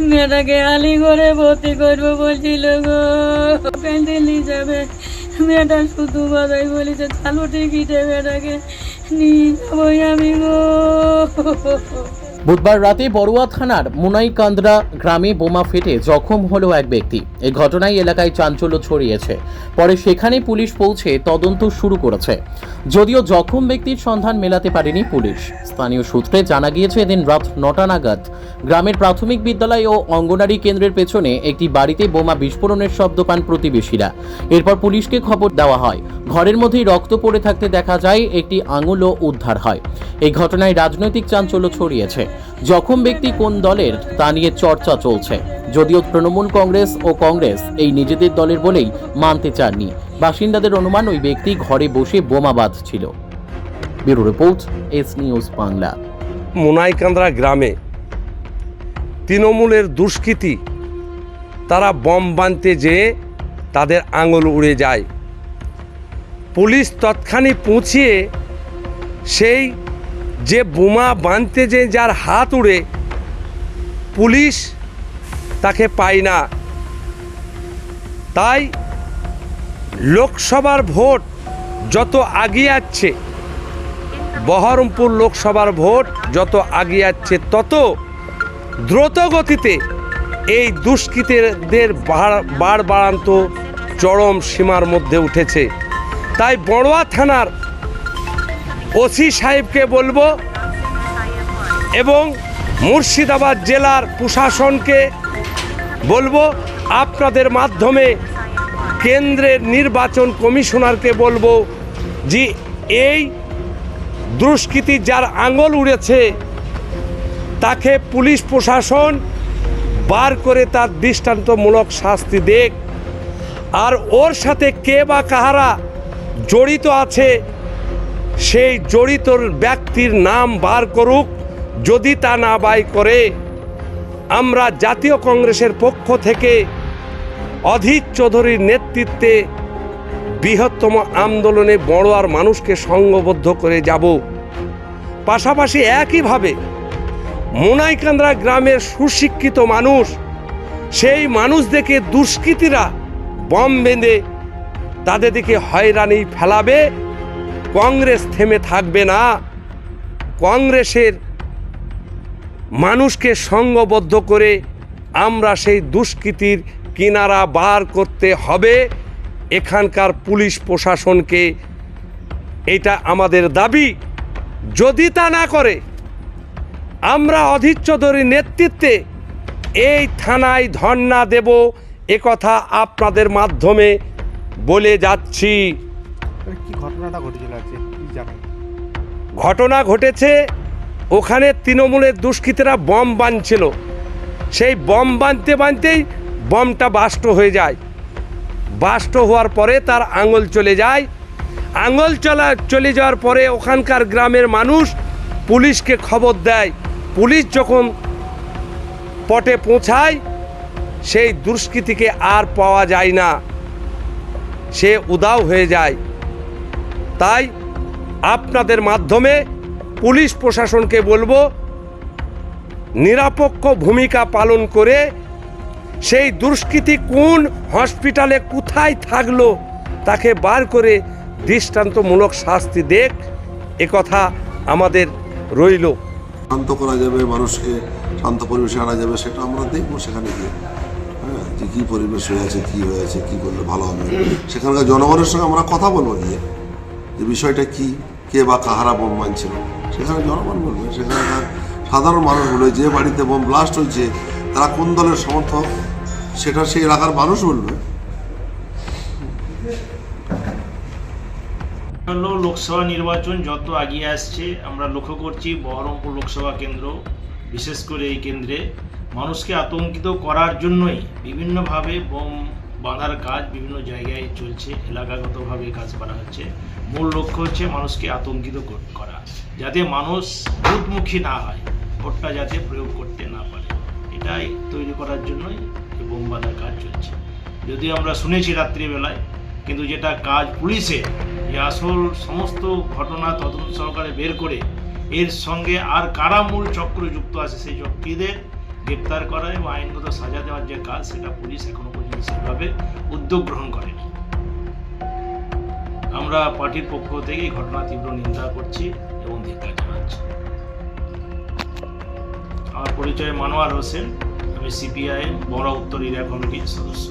মেয়েটাকে আলি করে ভর্তি করব বলছিল গো। প্যান্ডেল যাবে। মেয়েটা শুধু কথাই বলেছে, চালু টিকিটে মেয়েটাকে নিয়ে যাব আমি গো। বুধবার রাতে বড়ুয়া থানার মুনাইকান্দ্রা গ্রামে বোমা ফেটে জখম হলো এক ব্যক্তি। এই ঘটনায় এলাকায় চাঞ্চল্য ছড়িয়েছে। পরে সেখানে পুলিশ পৌঁছে তদন্ত শুরু করেছে। যদিও জখম ব্যক্তির সন্ধান মেলাতে পারেনি পুলিশ। স্থানীয় সূত্রে জানা গিয়েছে, এদিন রাত নটা নাগাদ গ্রামের প্রাথমিক বিদ্যালয় ও অঙ্গনারী কেন্দ্রের পেছনে একটি বাড়িতে বোমা বিস্ফোরণের শব্দ পান প্রতিবেশীরা। এরপর পুলিশকে খবর দেওয়া হয়, ঘরের মধ্যেই রক্ত পড়ে থাকতে দেখা যায়, একটি আঙুলও উদ্ধার হয়। এই ঘটনায় রাজনৈতিক চাঞ্চল্য ছড়িয়েছে। জখম ব্যক্তি কোন দলের তা নিয়ে চর্চা চলছে। যদিও তৃণমূল কংগ্রেস ও কংগ্রেস এই নিজেদের দলের বলেই মানতে চাননি। বাসিন্দাদের অনুমান ওই ব্যক্তি ঘরে বসে বোমা বাঁধছিল। Bureau report, S news Bangla. Monaikandra গ্রামে তৃণমূলের দুষ্কৃতী, তারা বম বানতে যেয়ে তাদের আঙুল উড়ে যায়। পুলিশ তৎক্ষণিক পৌঁছিয়ে সেই যে বোমা বাঁধতে যে যার হাত উড়ে, পুলিশ তাকে পায় না। তাই লোকসভার ভোট যত আগিয়ে যাচ্ছে, বহরমপুর লোকসভার ভোট যত আগিয়ে যাচ্ছে, তত দ্রুত গতিতে এই দুষ্কৃতীদের বাড়- বাড় বাড়ান্ত চরম সীমার মধ্যে উঠেছে। তাই বড়োয়া থানার ওসি সাহেবকে বলব এবং মুর্শিদাবাদ জেলার প্রশাসনকে বলব, আপনাদের মাধ্যমে কেন্দ্রের নির্বাচন কমিশনারকে বলব যে এই দুষ্কৃতী যার আঙুল উড়েছে, তাকে পুলিশ প্রশাসন বার করে তার দৃষ্টান্তমূলক শাস্তি দেখ আর ওর সাথে কে বা কাহারা জড়িত আছে সেই জড়িত ব্যক্তির নাম বার করুক, যদি তা না বাই করে, আমরা জাতীয় কংগ্রেসের পক্ষ থেকে অধীর চৌধুরীর নেতৃত্বে বৃহত্তম আন্দোলনে বড়োয়ার মানুষকে সংঘবদ্ধ করে যাব। পাশাপাশি একইভাবে মোনাইকান্দ্রা গ্রামের সুশিক্ষিত মানুষ, সেই মানুষ দেখে দুষ্কৃতীরা বম বেঁধে তাদের দিকে হয়রানি ফেলাবে। কংগ্রেস থেমে থাকবে না। কংগ্রেসের মানুষকে সঙ্গবদ্ধ করে আমরা সেই দুষ্কৃতির কিনারা বার করতে হবে। এখানকার পুলিশ প্রশাসনকে এটা আমাদের দাবি। যদি তা না করে, আমরা অধীর নেতৃত্বে এই থানায় ধর্ণা দেব। একথা আপনাদের মাধ্যমে বলে যাচ্ছি। ঘটনাটা ঘটেছিল ঘটনা ঘটেছে, ওখানে তৃণমূলের দুষ্কৃতীরা বম বানছিল। সেই বম বানতে বানতেই বমটা বাষ্ট হয়ে যায়। বাষ্ট হওয়ার পরে তার আঙুল চলে যায়। আঙুল চলা, চলে যাওয়ার পরে ওখানকার গ্রামের মানুষ পুলিশকে খবর দেয়। পুলিশ যখন পটে পৌঁছায়, সেই দুষ্কৃতীকে আর পাওয়া যায় না। সে উদাও হয়ে যায়। তাই আপনাদের মাধ্যমে পুলিশ প্রশাসনকে বলব, নিরপেক্ষ ভূমিকা পালন করে সেই দুষ্কৃতী কোন হসপিটালে কোথায় থাকল তাকে বার করে দৃষ্টান্তমূলক শাস্তি দেখ কথা আমাদের রইল। শান্ত করা যাবে, মানুষকে শান্ত পরিবেশে আনা যাবে, সেটা আমরা দেখব সেখানে গিয়ে। হ্যাঁ যে কী পরিবেশ হয়েছে কী হয়েছে কী করলে ভালো হবে। সেখানকার জনগণের সঙ্গে আমরা কথা বলব গিয়ে। যে বিষয়টা কি, কে বা কাহারা বোম মানছিল সেখানে জনগণ বলবে সেখানকার সাধারণ মানুষ বলবে, যে বাড়িতে বোম ব্লাস্ট হয়েছে, তারা কোন দলের সমর্থক? সেটা সেই এলাকার মানুষ বলবে। লোকসভা নির্বাচন যত এগিয়ে আসছে, আমরা লক্ষ্য করছি বহরমপুর লোকসভা কেন্দ্র, বিশেষ করে এই কেন্দ্রে মানুষকে আতঙ্কিত করার জন্যই বিভিন্নভাবে বোম বাঁধার কাজ বিভিন্ন জায়গায় চলছে, এলাকাগতভাবে কাজ করা হচ্ছে। মূল লক্ষ্য হচ্ছে মানুষকে আতঙ্কিত করা, যাতে মানুষ ভোটমুখী না হয়, ভোটটা যাতে প্রয়োগ করতে না পারে। এটাই তৈরি করার জন্যই বোম বাঁধার কাজ চলছে। যদিও আমরা শুনেছি রাত্রিবেলায়, কিন্তু যেটা কাজ পুলিশের যে আসল সমস্ত ঘটনা তদন্ত সহকারে বের করে, এর সঙ্গে আর কারা মূল চক্র যুক্ত আছে, সেই চক্রীদের গ্রেপ্তার করা এবং আইনগত সাজা দেওয়ার যে কাজ, সেটা পুলিশ এখনও পর্যন্ত সেভাবে উদ্যোগ গ্রহণ করেনি আমরা পার্টির পক্ষ থেকে এই ঘটনা তীব্র নিন্দা করছি এবং ধিক্কার জানাচ্ছি। আমার পরিচয় মানোয়ার হোসেন, আমি সিপিআইএম, বড় উত্তর এরিয়া কমিটির সদস্য।